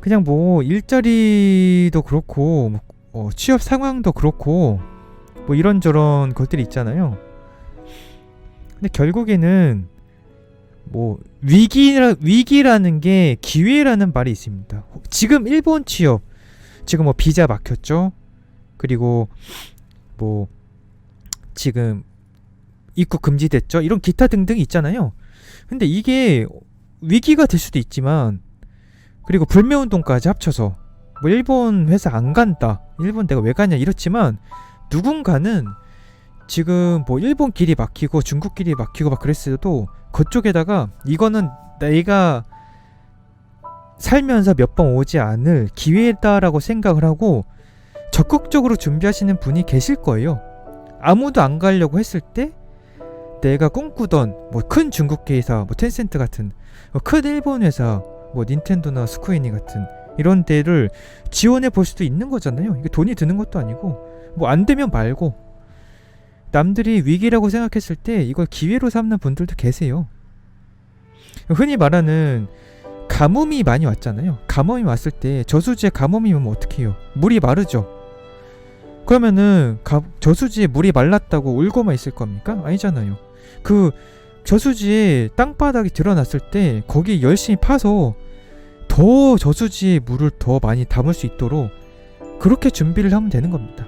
그냥 뭐 일자리도 그렇고 뭐, 어, 취업 상황도 그렇고 뭐 이런저런 것들이 있잖아요. 근데 결국에는 뭐 위기라 위기라는 게 기회라는 말이 있습니다. 지금 일본 취업 지금 뭐 비자 막혔죠. 그리고 뭐 지금 입국 금지됐죠. 이런 기타 등등 있잖아요. 근데 이게 위기가 될 수도 있지만 그리고 불매운동까지 합쳐서 뭐 일본 회사 안 간다. 일본 내가 왜 가냐 이렇지만 누군가는 지금 뭐 일본 길이 막히고 중국 길이 막히고 막 그랬어도 그쪽에다가 이거는 내가 살면서 몇 번 오지 않을 기회다라고 생각을 하고 적극적으로 준비하시는 분이 계실 거예요. 아무도 안 가려고 했을 때 내가 꿈꾸던 뭐 큰 중국 회사, 뭐 텐센트 같은 뭐 큰 일본 회사, 뭐 닌텐도나 스쿠에니 같은 이런 데를 지원해 볼 수도 있는 거잖아요. 이게 돈이 드는 것도 아니고 뭐 안 되면 말고 남들이 위기라고 생각했을 때 이걸 기회로 삼는 분들도 계세요. 흔히 말하는 가뭄이 많이 왔잖아요. 가뭄이 왔을 때 저수지에 가뭄이 오면 어떻게 해요? 물이 마르죠. 그러면은 가, 저수지에 물이 말랐다고 울고만 있을 겁니까? 아니잖아요. 그 저수지에 땅바닥이 드러났을 때 거기 열심히 파서 더 저수지에 물을 더 많이 담을 수 있도록 그렇게 준비를 하면 되는 겁니다.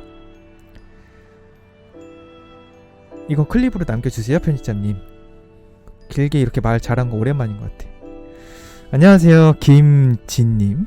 이건 클립으로 남겨주세요, 편집자님. 길게 이렇게 말 잘한 거 오랜만인 것 같아. 안녕하세요, 김진님.